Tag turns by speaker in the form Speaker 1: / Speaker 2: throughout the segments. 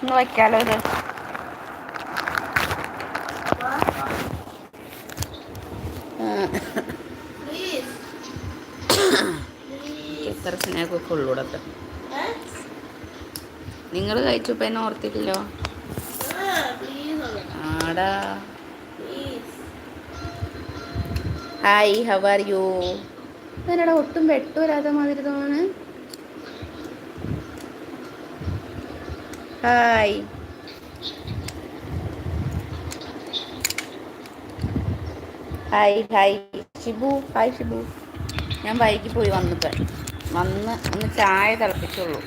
Speaker 1: ഒന്ന് വയ്ക്കാലോ ഇത്. എത്ര സ്നേഹമൊക്കെ ഉള്ളൂടത്തെ നിങ്ങൾ കഴിച്ചപ്പോൾ എന്നെ ഓർത്തില്ലല്ലോ ആടാ. ഹായ് ഹവ് ആർ യു അതിനടാ ഒട്ടും വെട്ടൂരാത്ത മാതിരി തോന്നുന്നു. Hi. Hi hi. Shibu hi Shibu. ഞാൻ വൈകി പോയി വന്നിട്ട്. വന്ന് ഒന്ന് ചായ തിളപ്പിച്ചുള്ളൂ.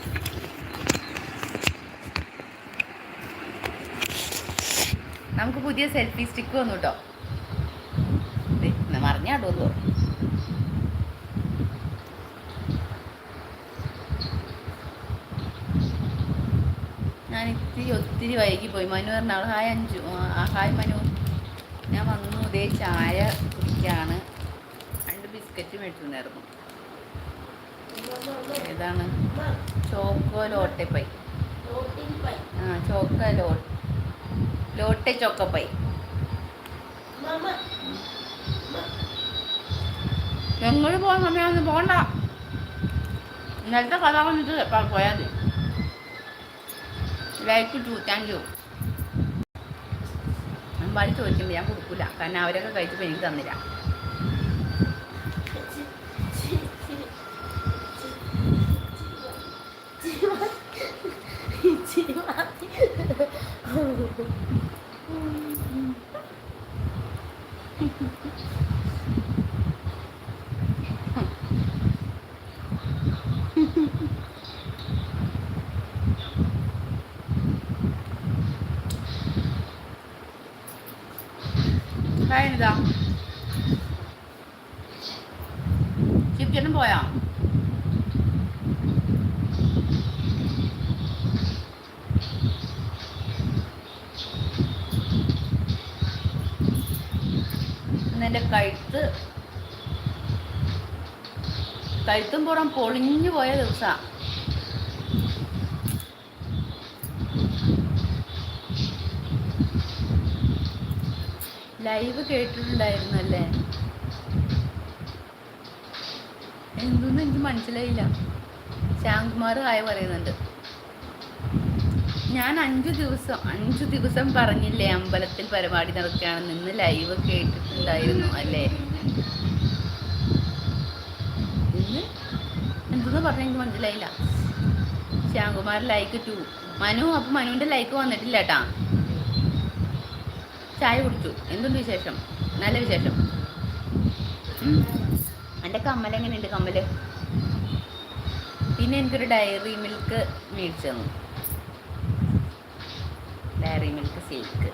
Speaker 1: നമുക്ക് പുതിയ സെൽഫി സ്റ്റിക്ക് വന്നു കേട്ടോ മറിഞ്ഞാടുമല്ലോ ഇത്തിരി പോയി. മനു പറഞ്ഞ ആൾ ഹായ് അഞ്ചു ഹായ് മനു. ഞാൻ വന്നു ഇതേ ചായ കുടിക്കാണ്. രണ്ട് ബിസ്ക്കറ്റ് മേടിച്ചിട്ടുണ്ടായിരുന്നു. ഏതാണ്? Choco Lotte pie. ആ ചോക്ക ലോ ലോട്ടെ ചോക്ക പൈ. ഞങ്ങൾ പോകാൻ സമയമാണെന്ന് പോകണ്ട ഇന്നലത്തെ കഥ വന്നിട്ട് പോയാൽ മതി. Like to thank you Ambadi ചോദിക്കുമ്പോൾ ഞാൻ കൊടുക്കില്ല കാരണം അവരൊക്കെ കഴിച്ചപ്പോൾ എനിക്ക് തന്നില്ല. ഇതാ ചിക്കനും പോയാ? എന്റെ കഴുത്ത് കഴുത്തും പുറം പൊളിഞ്ഞു പോയ ദിവസമാണ് ലൈവ് കേട്ടിട്ടുണ്ടായിരുന്നല്ലേ? എന്തൊന്നും എനിക്ക് മനസ്സിലായില്ല. ശ്യാംകുമാർ ആയ പറയുന്നുണ്ട്. ഞാൻ അഞ്ചു ദിവസം അഞ്ചു ദിവസം പറഞ്ഞില്ലേ അമ്പലത്തിൽ പരിപാടി നടക്കുകയാണെന്ന് ഇന്ന് ലൈവ് കേട്ടിട്ടുണ്ടായിരുന്നു അല്ലേ? ഇന്ന് എന്തെന്ന് പറഞ്ഞ എനിക്ക് മനസ്സിലായില്ല. ശ്യാംകുമാർ ലൈക്ക് ടു മനു അപ്പൊ മനുവിന്റെ ലൈക്ക് വന്നിട്ടില്ല കേട്ടാ ചായ കുടിച്ചു. എന്തുണ്ട് വിശേഷം? നല്ല വിശേഷം. എന്റെ കമ്മൽ എങ്ങനെയുണ്ട് കമ്മൽ? പിന്നെ എനിക്കൊരു ഡയറി മിൽക്ക് മേടിച്ചു തന്നു. ഡയറി മിൽക്ക് സിൽക്ക്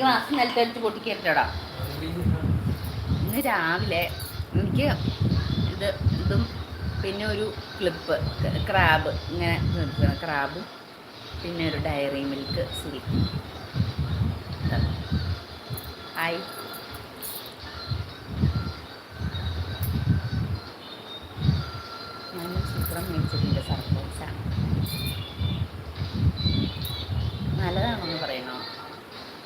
Speaker 1: ഗ്ലാസ് നിലത്തടിച്ച് പൊട്ടിക്കേറ്റടാ ഇന്ന് രാവിലെ എനിക്ക് ഇത് ഇതും പിന്നെ ഒരു ക്ലിപ്പ് ക്രാബ് ഇങ്ങനെ നിർത്തുന്ന ക്രാബും പിന്നെ ഒരു ഡയറി മിൽക്ക് സിൽക്ക് ഹായ് ഞാൻ ചിത്രം മേടിച്ചിട്ടുണ്ട് സർപ്രൈസാണ് നല്ലതാണെന്ന് പറയണോ?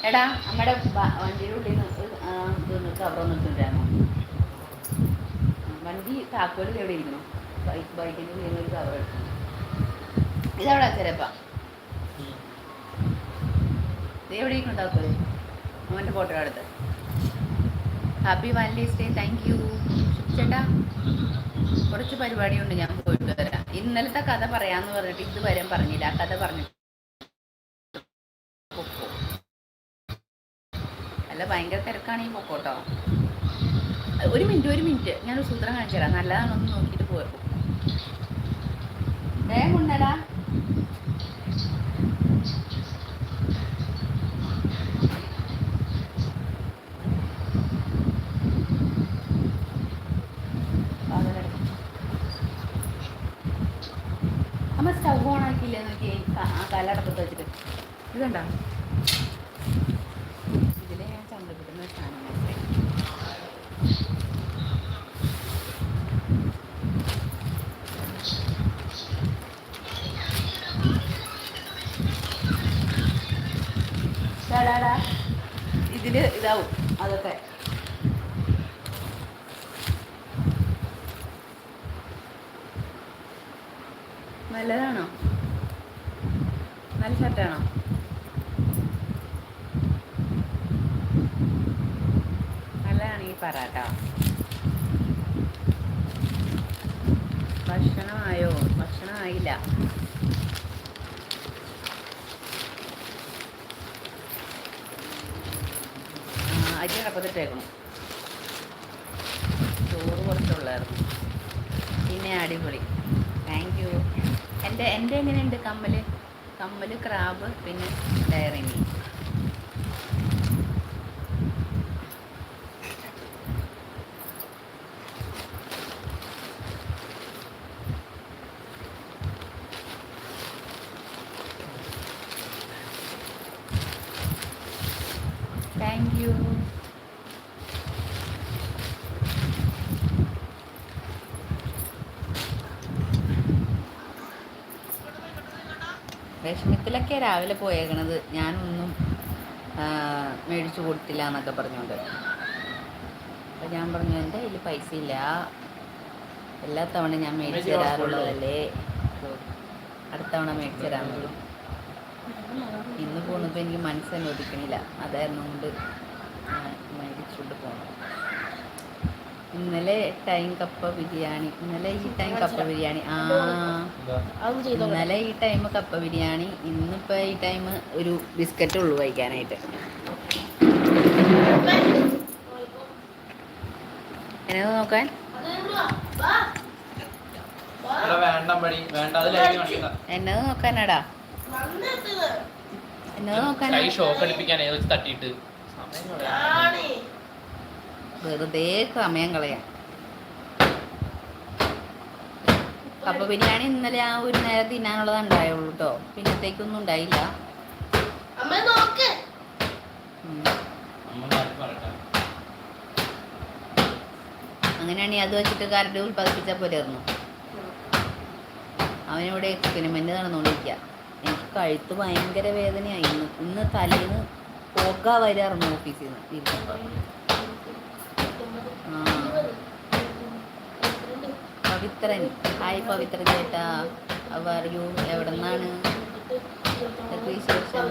Speaker 1: എടാ നമ്മുടെ വണ്ടിയുടെ ഉള്ളിൽ നിന്ന് കവറൊന്നും ഇട്ടിട്ടാണോ വണ്ടി താക്കോലിൽ എവിടെ ഇരിക്കണം ബൈക്ക് ബൈക്കിന് ഉള്ളിൽ ഒരു കവർ എടുക്കണം ഇതവിടെ ചിലപ്പ ഇത് എവിടെ ഇരിക്കണം താക്കോൽ അവന്റെ ഫോട്ടോ എടുത്ത്. Happy Valentine's day thank you ചേട്ടാ കുറച്ച് പരിപാടിയുണ്ട് ഞാൻ പോയിട്ട് വരാം. ഇന്നലത്തെ കഥ പറയാന്ന് പറഞ്ഞിട്ട് ഇതുവരെ പറഞ്ഞില്ല. ആ കഥ പറഞ്ഞിട്ട് അല്ല ഭയങ്കര തിരക്കാണ് ഈ പൊക്കോട്ടോ. ഒരു മിനിറ്റ് ഒരു മിനിറ്റ്. ഞാനൊരു സൂത്രം കാണിച്ചു തരാം നല്ലതാണോന്ന് നോക്കിയിട്ട് പോയി വേഗം ഉണ്ടടാ അമ്മ സ്റ്റൗ ഓൺ ആക്കിയില്ലേ നോക്കി വെച്ചിട്ട്. ഇതുണ്ടോ ഇതിലെ ഞാൻ ചന്തപ്പെടുന്ന ഒരു സാധനം അതൊക്കെ നല്ലതാണോ നല്ല ഷർട്ടാണോ പറട്ടോ ഭക്ഷണമായോ? ഭക്ഷണമായില്ല. അരി അടപ്പത്തിട്ടേക്കണം. ചോറ് കുറച്ചുള്ളായിരുന്നു. പിന്നെ അടിപൊളി. താങ്ക് യു എന്റെ എന്റെ എങ്ങനെയുണ്ട് കമ്മൽ കമ്മൽ ക്രാബ് പിന്നെ ഡയറി മീൻ താങ്ക് യു വിഷമത്തിലൊക്കെ രാവിലെ പോയേക്കണത് ഞാനൊന്നും മേടിച്ചു കൊടുത്തില്ല എന്നൊക്കെ പറഞ്ഞുകൊണ്ട് അപ്പം ഞാൻ പറഞ്ഞു എന്റെ കയ്യിൽ പൈസ ഇല്ല എല്ലാ തവണ ഞാൻ മേടിച്ചു തരാറുള്ളതല്ലേ? അടുത്ത തവണ മേടിച്ചു തരാൻ പറ്റും ഇന്ന് പോകുന്നപ്പോൾ എനിക്ക് മനസ്സനുവദിക്കണില്ല. അതായിരുന്നു കൊണ്ട് ഞാൻ മേടിച്ചുകൊണ്ട് പോകണം ഇന്നലെ ടൈം കപ്പ ബിരിയാണി. ഇന്നലെ ഈ ടൈം കപ്പ ബിരിയാണി. ആ ഇന്നലെ ഈ ടൈം കപ്പ ബിരിയാണി. ഇന്നിപ്പോൾ ഈ ടൈം ഒരു ബിസ്ക്കറ്റ് ഉള്ളു കഴിക്കാനായിട്ട്. എന്നത് നോക്കാൻ? എന്നത് നോക്കാനാടാ. എന്നത് നോക്കാനാ.
Speaker 2: കൈ ഷോക്ക് അടിപ്പിക്കാൻ വെച്ച് തട്ടിയിട്ട്. സമയം.
Speaker 1: വെറുതെ സമയം കളയാം. കപ്പ ബിരിയാണി ഇന്നലെ ആ ഒരു നേരം തിന്നാനുള്ളത് ഉണ്ടായുള്ളൂ കേട്ടോ പിന്നത്തേക്കൊന്നും ഉണ്ടായില്ല.
Speaker 3: അമ്മ നോക്ക്.
Speaker 2: അമ്മ കാര്യം പറയട്ടെ.
Speaker 1: അങ്ങനെയാണെങ്കിൽ അത് വെച്ചിട്ട് കരട് ഉൽപ്പാദിപ്പിച്ച പോലെയായിരുന്നു അവനിവിടെ എക്സ്പെരിമെന്റ് നടന്നുകൊണ്ടിരിക്കുക എനിക്ക് കഴുത്ത് ഭയങ്കര വേദനയായി ഇന്ന് ഇന്ന് തലേന്ന് പോകാ വരാറുന്നു ഓഫീസിൽ നിന്ന്. പവിത്രൻ. ഹായ് പവിത്രൻ ചേട്ടാ. അറിയൂ എവിടെ നിന്നാണ് വിശേഷം?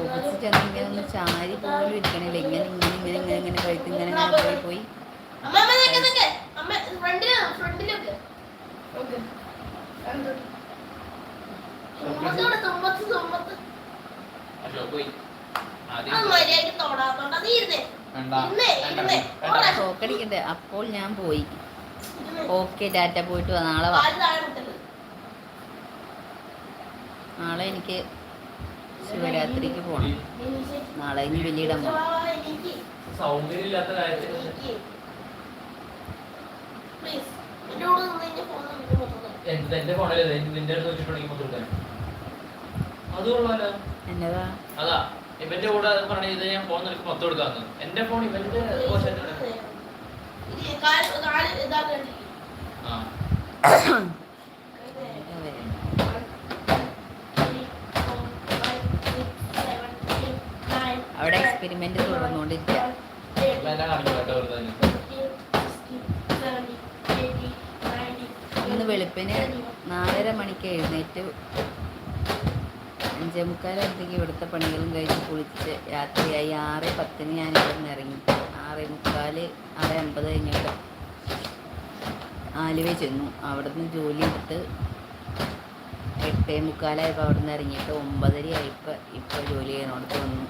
Speaker 1: ഓഫീസിൽ ചെന്ന് ഇങ്ങനെ ഒന്ന് ചാരി പോലും ഇരിക്കണില്ല. ഇങ്ങനെ ഇങ്ങനെ ഇങ്ങനെ ഇങ്ങനെ ഇങ്ങനെ കഴുത്ത് ഇങ്ങനെ ഇങ്ങനെ പോയി. പോയി
Speaker 3: തുമ്പത്ത് തുമ്പത്ത് ഇരുന്നേ.
Speaker 1: അപ്പോൾ ഞാൻ പോയി. ഓക്കെ ഡാറ്റ പോയിട്ട് വാ. നാളെ വാ. നാളെ എനിക്ക് ശിവരാത്രിക്ക് പോണം. നാളെ ഇനി വലിയിടാൻ എന്നതാ?
Speaker 2: ഇവന്റെ കൂടെ പറഞ്ഞു ഇത് ഞാൻ ഫോൺ നിനക്ക് മൊത്തം എടുക്കാന്ന് എന്റെ ഫോൺ ഇവന്റെ ആ.
Speaker 1: അവിടെ എക്സ്പെരിമെന്റ് തുടർന്നുകൊണ്ടിരിക്കുക. ഇന്ന് വെളുപ്പിന് നാലര മണിക്ക് എഴുന്നേറ്റ് അഞ്ചേ മുക്കാലാകുമ്പോഴത്തേക്ക് ഇവിടുത്തെ പണികളും കഴിച്ച് കുളിച്ച് രാത്രിയായി ആറ് പത്തിന് ഞാൻ ഇവിടെ നിന്ന് ഇറങ്ങി. ആറേ മുക്കാൽ ആറ് അമ്പത് കഴിഞ്ഞിട്ട് ആലുവ ചെന്നു. അവിടെ നിന്ന് ജോലി എടുത്ത് എട്ടേ മുക്കാലായപ്പോൾ അവിടെ നിന്ന് ഇറങ്ങിയിട്ട് ഒമ്പതര ആയപ്പോൾ ഇപ്പോൾ ജോലി ചെയ്യുന്നിടത്ത് വന്നു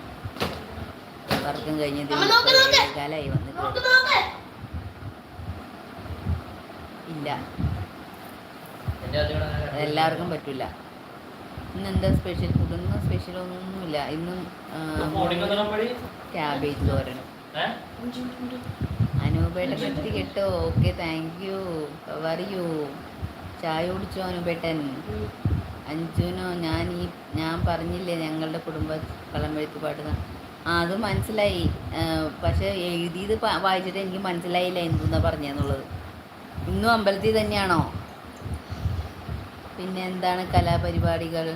Speaker 1: വർക്കും കഴിഞ്ഞത്. കാലായി വന്നിട്ട്.
Speaker 3: നോക്ക് നോക്ക്.
Speaker 1: ഇല്ല. എല്ലാവർക്കും പറ്റില്ല ഇന്ന് എന്താ സ്പെഷ്യൽ ഫുഡ് ഒന്നും സ്പെഷ്യൽ ഒന്നുമില്ല. ഇന്നും ക്യാബേജ് തോരണം
Speaker 2: ഏഹ്
Speaker 1: അനൂപേട്ടൻ എത്തി കേട്ടോ? ഓക്കെ താങ്ക് യു പറയൂ ചായ കുടിച്ചോ അനൂപേട്ടൻ? അഞ്ജുനോ ഞാൻ ഈ ഞാൻ പറഞ്ഞില്ലേ ഞങ്ങളുടെ കുടുംബ കളമെഴുത്ത് പാട്ടുക ആ അത് മനസ്സിലായി. പക്ഷെ എഴുതിയത് വായിച്ചിട്ട് എനിക്ക് മനസ്സിലായില്ല എന്തെന്നാ പറഞ്ഞെന്നുള്ളത്. ഇന്നും അമ്പലത്തിൽ തന്നെയാണോ? പിന്നെ എന്താണ് കലാപരിപാടികൾ?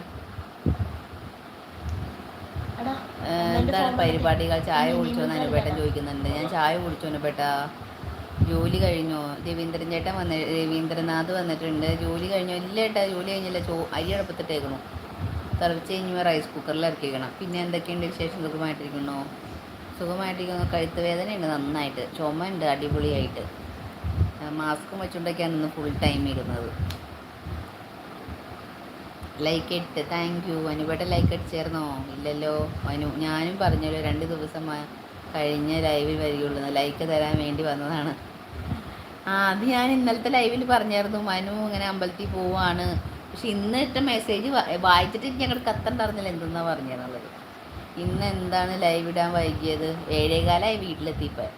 Speaker 1: എന്താണ് പരിപാടികൾ? ചായ കുടിച്ചോ അനുപേട്ടൻ ചോദിക്കുന്നുണ്ട്. ഞാൻ ചായ കുടിച്ചോ അനുപേട്ട ജോലി കഴിഞ്ഞോ. രവീന്ദ്രൻ ചേട്ടൻ വന്ന രവീന്ദ്രനാഥ് വന്നിട്ടുണ്ട്. ജോലി കഴിഞ്ഞോ. ഇല്ല ഏട്ടാ ജോലി കഴിഞ്ഞില്ല. ചോ അരി അടുപ്പത്തിട്ടേക്കണു. തിളച്ച് കഴിഞ്ഞ് റൈസ് കുക്കറിൽ ഇറക്കിക്കണം പിന്നെ എന്തൊക്കെയുണ്ട് വിശേഷം? സുഖമായിട്ടിരിക്കണോ സുഖമായിട്ടിരിക്കുന്നു. കഴുത്ത് വേദനയുണ്ട് നന്നായിട്ട്. ചുമ ഉണ്ട് അടിപൊളിയായിട്ട്. മാസ്കും വെച്ചുകൊണ്ടൊക്കെയാണ് ഇന്ന് ഫുൾ ടൈം ഇരുന്നത്. ലൈക്ക് ഇട്ട്. താങ്ക് യു അനുപേട്ട ലൈക്ക് അടിച്ചേർന്നോ ഇല്ലല്ലോ. അനു ഞാനും പറഞ്ഞല്ലോ രണ്ട് ദിവസം കഴിഞ്ഞ ലൈവിൽ വരികയുള്ളൂ. ലൈക്ക് തരാൻ വേണ്ടി വന്നതാണ്. ആ അത് ഞാൻ ഇന്നലത്തെ ലൈവിൽ പറഞ്ഞായിരുന്നു. മനു ഇങ്ങനെ അമ്പലത്തിൽ പോവാണ്. പക്ഷെ ഇന്ന് ഇട്ട മെസ്സേജ് വായിച്ചിട്ട് ഞങ്ങൾ കത്തുണ്ടായിരുന്നില്ല എന്തെന്നാ പറഞ്ഞിരുന്നത്? ഇന്ന് എന്താണ് ലൈവ് ഇടാൻ വൈകിയത്? ഏഴേകാലമായി വീട്ടിലെത്തിയപ്പോൾ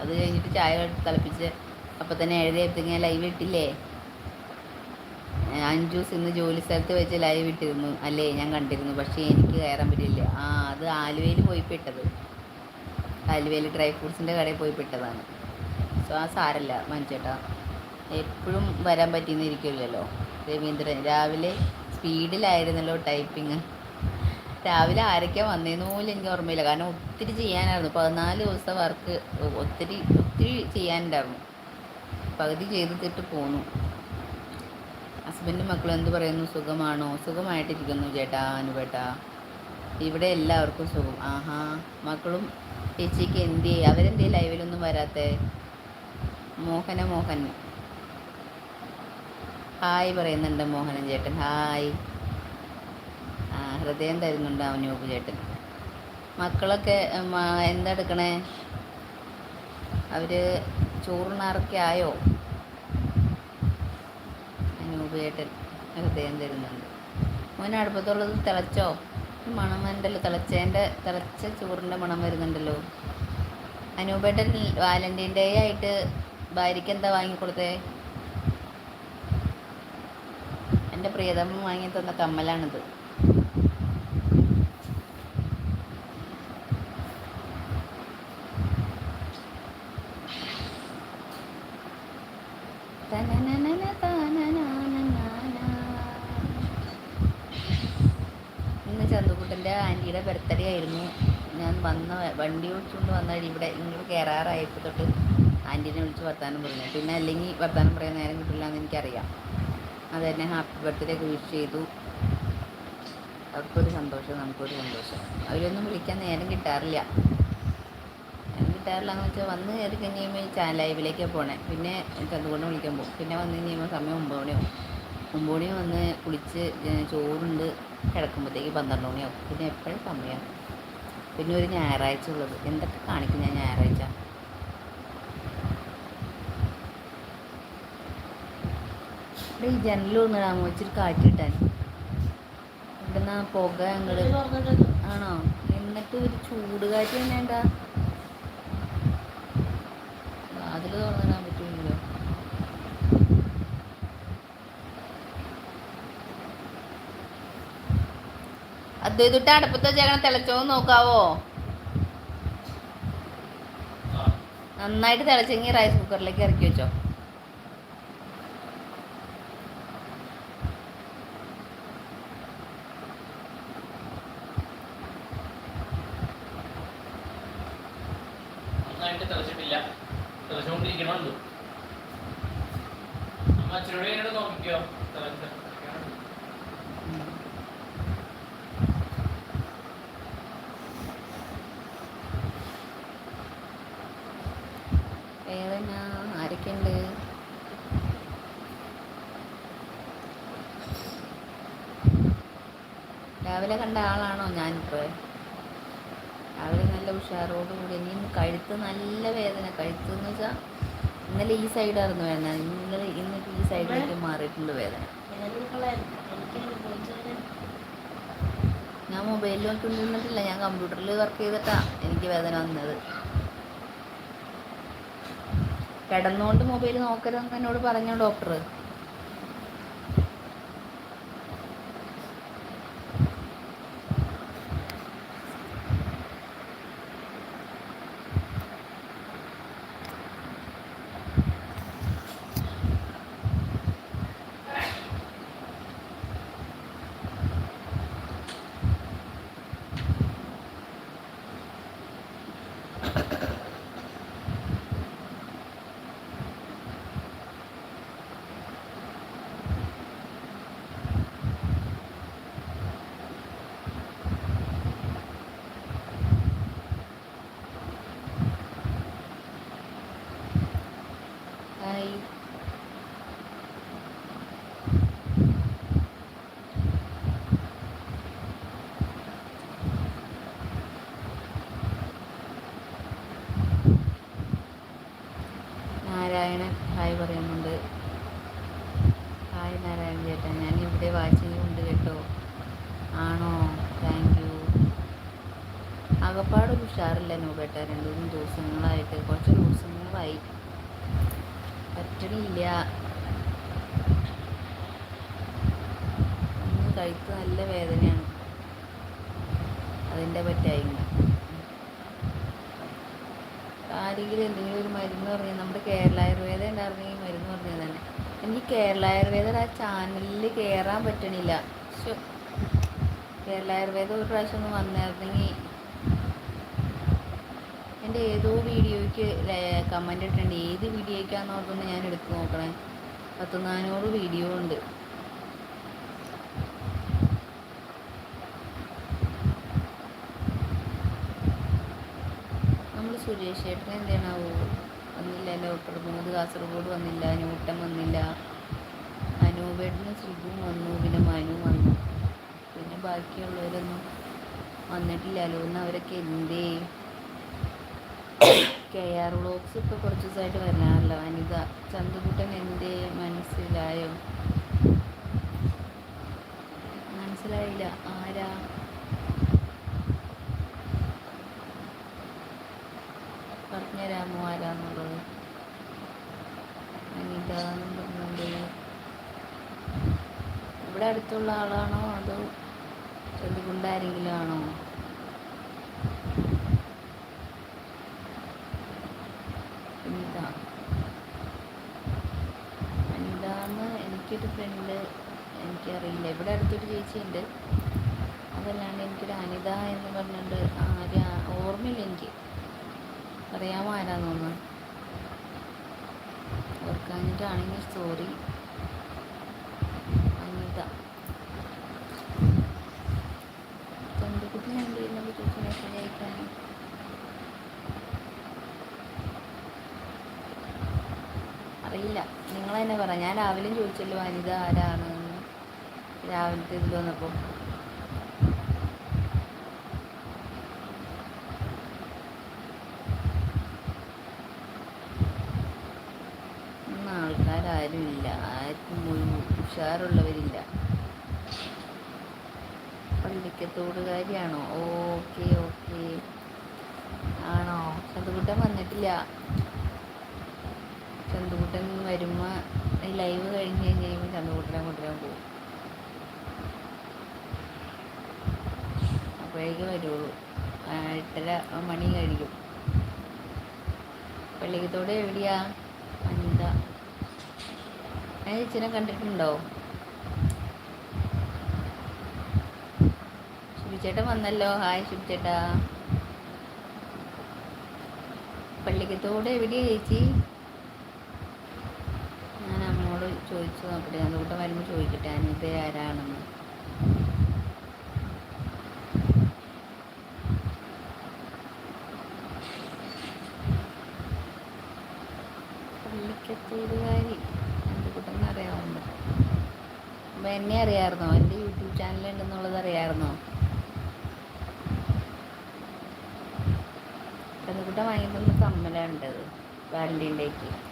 Speaker 1: അത് കഴിഞ്ഞിട്ട് ചായ തിളപ്പിച്ച് അപ്പം തന്നെ ഏഴരയപ്പോഴത്തേക്ക് ഞാൻ ലൈവ് ഇട്ടില്ലേ? അഞ്ചൂസ് ഇന്ന് ജോലി സ്ഥലത്ത് വെച്ച് ലൈവ് ഇട്ടിരുന്നു. അല്ലേ ഞാൻ കണ്ടിരുന്നു. പക്ഷേ എനിക്ക് കയറാൻ പറ്റില്ല ആ അത് ആലുവയിൽ പോയി പെട്ടത് ആലുവയിൽ ഡ്രൈ ഫ്രൂട്ട്സിന്റെ കടയിൽ പോയി പെട്ടതാണ് സോ ആ സാരല്ല മനുച്ചേട്ടാ എപ്പോഴും വരാൻ പറ്റിയെന്നിരിക്കില്ലല്ലോ രവീന്ദ്രൻ രാവിലെ സ്പീഡിലായിരുന്നല്ലോ ടൈപ്പിങ് രാവിലെ ആരൊക്കെ വന്നതെന്ന് പോലും എനിക്ക് ഓർമ്മയില്ല. കാരണം ഒത്തിരി ചെയ്യാനായിരുന്നു. പതിനാല് ദിവസം വർക്ക് ഒത്തിരി ഒത്തിരി ചെയ്യാനുണ്ടായിരുന്നു. പകുതി ചെയ്തിട്ട് പോന്നു. ഹസ്ബൻഡും മക്കളും എന്ത് പറയുന്നു? സുഖമാണോ? സുഖമായിട്ടിരിക്കുന്നു ചേട്ടാ അനുപേട്ടാ. ഇവിടെ എല്ലാവർക്കും സുഖം. ആഹാ മക്കളും ചേച്ചിക്ക് എന്തി അവരെന്തേ ലൈവിലൊന്നും വരാത്തെ? മോഹന മോഹൻ. ഹായ് പറയുന്നുണ്ട് മോഹനൻ ചേട്ടൻ. ഹായ്. ആ ഹൃദയം തരുന്നുണ്ട് അവനൂപ് ചേട്ടൻ. മക്കളൊക്കെ എന്താ എടുക്കണേ? അവർ ചോറുണ്ണാറൊക്കെ ആയോ? ചേട്ടൻ ഹൃദയം തരുന്നുണ്ട്. മോൻ അടുപ്പത്തുള്ളത് തിളച്ചോ? മണം വരുന്നുണ്ടല്ലോ തിളച്ചേന്റെ തിളച്ച ചോറിന്റെ മണം വരുന്നുണ്ടല്ലോ. അനൂപേട്ടൻ വാലന്റൈൻ ഡേ ആയിട്ട് ഭാര്യയ്ക്ക് എന്താ വാങ്ങിക്കൊടുത്തേ? എന്റെ പ്രിയതമ വാങ്ങി തന്ന കമ്മലാണിത് തനനനന താനനാനനാന. ഇന്ന് ആന്റിയുടെ ബർത്ത്ഡേ ആയിരുന്നു. ഞാൻ വന്ന വണ്ടി ഓടിച്ചുകൊണ്ട് വന്നാൽ ഇവിടെ ഇങ്ങോട്ട് കയറാറായപ്പോൾ തൊട്ട് ആന്റീനെ വിളിച്ച് വർത്താനം പറഞ്ഞു. പിന്നെ അല്ലെങ്കിൽ വർത്താനം പറയാൻ നേരം കിട്ടില്ല എന്ന് എനിക്കറിയാം. അത് തന്നെ ഹാപ്പി ബർത്ത്ഡേ ഒക്കെ വിഷ് ചെയ്തു. അവർക്കൊരു സന്തോഷം നമുക്കൊരു സന്തോഷം. അവരൊന്നും വിളിക്കാൻ നേരം കിട്ടാറില്ല. നേരം കിട്ടാറില്ല എന്ന് വെച്ചാൽ വന്ന് കയറി കഴിഞ്ഞ് കഴിയുമ്പോൾ ലൈവിലേക്കാണ് പോണേ. പിന്നെ ചന്തുകൊണ്ട് വിളിക്കാൻ പോകും. പിന്നെ വന്ന് കഴിഞ്ഞ് കഴിയുമ്പോൾ സമയം ഒമ്പത് മണിയാവും. ഒമ്പത് വന്ന് കുളിച്ച് ചോറുണ്ട് കിടക്കുമ്പോഴത്തേക്ക് പന്ത്രണ്ട് മണിയാവും. പിന്നെ എപ്പോഴും സമയം. പിന്നെ ഒരു ഞായറാഴ്ച ഉള്ളത്. എന്തൊക്കെ കാണിക്കും ഞാൻ ഞായറാഴ്ച? ഇവിടെ ഈ ജനലിൽ ഒന്നിടാമോ ഇച്ചിരി കാറ്റ് കിട്ടാൻ. ഇവിടുന്ന് ആ പുക
Speaker 3: ഞങ്ങൾ
Speaker 1: ആണോ? എന്നിട്ട് ഒരു ചൂട് കാറ്റ് തന്നെ ഉണ്ടാ അദ്വൈതുട്ട അടുപ്പത്ത് വെച്ചേക്കണ തിളച്ചോന്ന് നോക്കാവോ? നന്നായിട്ട് തിളച്ചെങ്കിൽ റൈസ് കുക്കറിലേക്ക് ഇറക്കി വെച്ചോ.
Speaker 2: നന്നായിട്ട് തിളച്ചിട്ടില്ല. തിളച്ചുകൊണ്ടിരിക്കണുള്ളൂ അമ്മ എന്നോട് നോക്കിക്കോ. തിളച്ച്
Speaker 1: വേറെ എന്നാ ആരൊക്കെയുണ്ട് രാവിലെ കണ്ട ആളാണോ ഞാനിപ്പോൾ രാവിലെ നല്ല ഉഷാറോട് കൂടി ഇനി കഴുത്ത് നല്ല വേദന. കഴുത്ത് എന്ന് വെച്ചാൽ ഇന്നലെ ഈ സൈഡായിരുന്നു വേദന. ഇന്നലെ ഇന്നിട്ട് ഈ സൈഡിലേക്ക് മാറിയിട്ടുണ്ട് വേദന. ഞാൻ മൊബൈലിൽ നോക്കിക്കൊണ്ടിരുന്നിട്ടില്ല. ഞാൻ കമ്പ്യൂട്ടറിൽ വർക്ക് ചെയ്തിട്ടാ എനിക്ക് വേദന വന്നത്. കിടന്നുകൊണ്ട് മൊബൈൽ നോക്കരുതെന്ന് എന്നോട് പറഞ്ഞു ഡോക്ടർ നൂബേട്ട രണ്ട് മൂന്ന് ദിവസങ്ങളായിട്ട്. കുറച്ച് ദിവസങ്ങളായി പറ്റണില്ല. ഒന്ന് നല്ല വേദനയാണ്. അതിന്റെ പറ്റായി ആരെങ്കിലും എന്തെങ്കിലും ഒരു മരുന്ന് പറഞ്ഞാൽ നമ്മുടെ കേരള ആയുർവേദ ഉണ്ടായിരുന്നെങ്കിൽ മരുന്ന് പറഞ്ഞത് തന്നെ. എനിക്ക് കേരള ആയുർവേദ ആ ചാനലിൽ കയറാൻ പറ്റണില്ല. കേരള ആയുർവേദം ഒരു പ്രാവശ്യം ഒന്ന് വന്നായിരുന്നെങ്കിൽ എന്റെ ഏതോ വീഡിയോയ്ക്ക് കമന്റ് ഇട്ടിട്ടുണ്ട്. ഏത് വീഡിയോയ്ക്കാന്ന് ഓർത്തൊന്ന് ഞാൻ എടുത്ത് നോക്കണേ. പത്ത് നാനൂറ് വീഡിയോ ഉണ്ട്. നമ്മൾ സുരേഷ് ചേട്ടൻ വന്നില്ല. വന്നില്ലല്ലോ മൂന്ന് കാസർഗോഡ് വന്നില്ല. ന്യൂട്ടൻ വന്നില്ല. അനൂപേട്ടന് ശ്രീകും വന്നു. പിന്നെ മനു വന്നു. പിന്നെ ബാക്കിയുള്ളവരൊന്നും വന്നിട്ടില്ലല്ലോ. ഒന്ന് അവരൊക്കെ എന്തേ കെ ആർ വ്ളോഗ്സ് ഇപ്പോൾ കുറച്ച് ദിവസമായിട്ട് വരാറില്ല. അനിത ചന്തുകുട്ടൻ എന്റെ മനസ്സിലായോ? മനസ്സിലായില്ല. ആരാ? പറഞ്ഞുതരാമോ ആരാന്നുള്ളത്? അനിത എന്നും പറഞ്ഞുകൊണ്ട്. ഇവിടെ അടുത്തുള്ള ആളാണോ അതോ ചന്തുകുണ്ട ആരെങ്കിലും ആണോ അനിത എനിക്കൊരു ഫ്രണ്ട് എനിക്കറിയില്ല. ഇവിടെ അടുത്തൊരു ചേച്ചിയുണ്ട്. അതല്ലാണ്ട് എനിക്കൊരു അനിത എന്ന് പറഞ്ഞിട്ട് ആരാ ഓർമ്മയില്ല എനിക്ക്. അറിയാമോ ആരാന്നൊന്ന് ഓർക്കാഞ്ഞിട്ടാണെങ്കിൽ സോറി അനിത ചന്തുകുട്ടി എന്ത് ചെയ്യുന്നത് ചോദിച്ചു മെസ്സേജ് അയക്കാൻ അറിയില്ല. നിങ്ങൾ തന്നെ പറ. ഞാൻ രാവിലെയും ചോദിച്ചല്ലോ അനിത ആരാണ്? എന്ന്. രാവിലത്തെ ഇതിൽ വന്നപ്പോൾ ഇന്ന് ആൾക്കാരും ഇല്ല ആർക്കും ഒരു ഉഷാറുള്ളവരില്ല. പള്ളിക്കത്തോടുകാരിയാണോ ഓക്കെ ഓക്കെ. ആണോ? ചന്തുകുട്ടൻ വന്നിട്ടില്ല. ചന്തുകുട്ടൻ വരുമ്പോൾ ലൈവ് കഴിഞ്ഞ് കഴിഞ്ഞ് കഴിയുമ്പോൾ ചന്തുകുട്ടനെ കൊണ്ടുവരാൻ പോകും അപ്പോഴേക്ക് വരുള്ളൂ. എട്ടര മണി കഴിക്കും പള്ളിക്കത്തോട് എവിടെയാ? അനിത. ഞാൻ കണ്ടിട്ടുണ്ടോ? ശുഭിച്ചേട്ടൻ വന്നല്ലോ. ഹായ് ശുഭിച്ചേട്ടാ പള്ളിക്കത്തോട് എവിടെയാ ചേച്ചി? ചോദിച്ചു നോക്കട്ടെ. ഞാൻ കൂട്ടം വരുമ്പോൾ ചോദിക്കട്ടെ. അനിത ആരാണെന്ന്. എന്നെ അറിയാമായിരുന്നോ എന്റെ യൂട്യൂബ് ചാനൽ ഉണ്ടെന്നുള്ളത് അറിയാമായിരുന്നോ എന്തുകൂട്ടം വാങ്ങിക്കുന്ന കമ്മലാണ് ഉണ്ടത്. വാലന്റൈൻ ഡേക്ക്.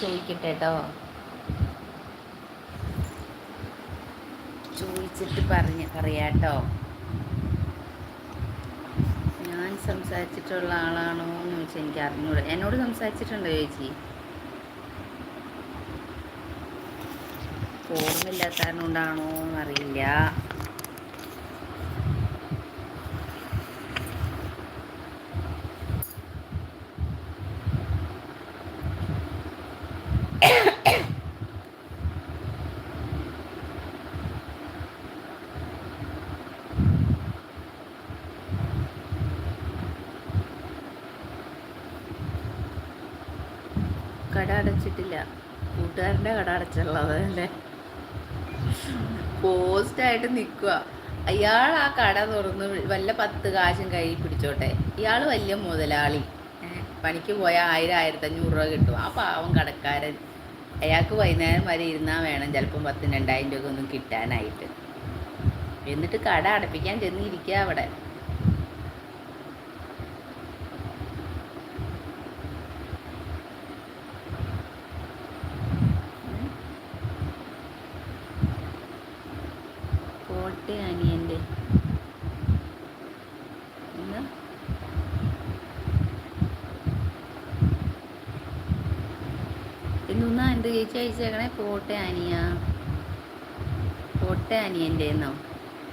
Speaker 1: ചോദിക്കട്ടെ കേട്ടോ ചോദിച്ചിട്ട് പറഞ്ഞ് പറയാട്ടോ. ഞാൻ സംസാരിച്ചിട്ടുള്ള ആളാണോ എന്ന് ചോദിച്ചാൽ എനിക്ക് അറിഞ്ഞൂടാ. എന്നോട് സംസാരിച്ചിട്ടുണ്ടോ ചേച്ചി? ഓർമ്മയില്ലാത്ത കൊണ്ടാണോ എന്നറിയില്ല കട അടച്ചിട്ടില്ല. കൂട്ടുകാരന്റെ കട അടച്ചുള്ളത് അല്ലേ പോസ്റ്റായിട്ട് നിൽക്കുക അയാൾ ആ കട തുറന്ന് വല്ല പത്ത് കാശും കയ്യിൽ പിടിച്ചോട്ടെ. ഇയാൾ വലിയ മുതലാളി. പണിക്ക് പോയാൽ ആയിരം ആയിരത്തഞ്ഞൂറ് രൂപ കിട്ടും. ആ പാവം കടക്കാരൻ. അയാൾക്ക് വൈകുന്നേരം വരെ ഇരുന്നാൽ വേണം ചിലപ്പം പത്തിന് രണ്ടായിരം രൂപ ഒന്നും കിട്ടാനായിട്ട്. എന്നിട്ട് കട അടപ്പിക്കാൻ ചെന്നിരിക്കുക അവിടെ. പോട്ടെ അനിയന്റെ. ഇന്നൊന്നാ എന്ത് ചേച്ചി അയച്ചേക്കണേ? പോട്ടെ അനിയ. പോട്ടെ അനിയന്റെ എന്നോ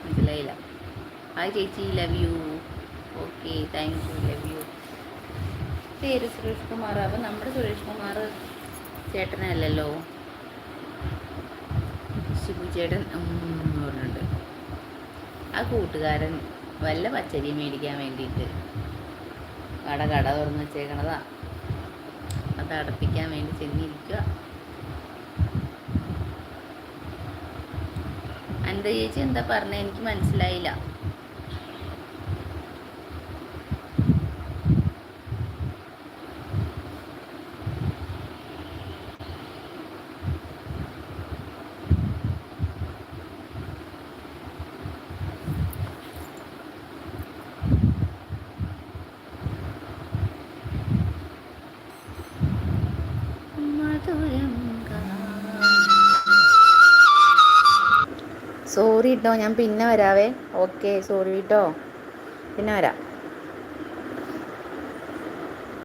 Speaker 1: മനസ്സിലായില്ല. ആ ചേച്ചി love you okay thank you love you പേര് സുരേഷ് കുമാർ. അപ്പം നമ്മുടെ സുരേഷ് കുമാർ ചേട്ടനല്ലല്ലോ. ശിബു ചേട്ടൻ. ആ കൂട്ടുകാരൻ വല്ല പച്ചരി മേടിക്കാൻ വേണ്ടിയിട്ട് കട കട തുറന്ന് വെച്ചേക്കണതാ. അത് അടപ്പിക്കാൻ വേണ്ടി ചെന്നിരിക്കുക അനന്ത ചേച്ചി എന്താ പറഞ്ഞ? എനിക്ക് മനസ്സിലായില്ല മധുരം സോറി കേട്ടോ. ഞാൻ പിന്നെ വരാവേ. ഓക്കെ സോറി കേട്ടോ. പിന്നെ വരാം.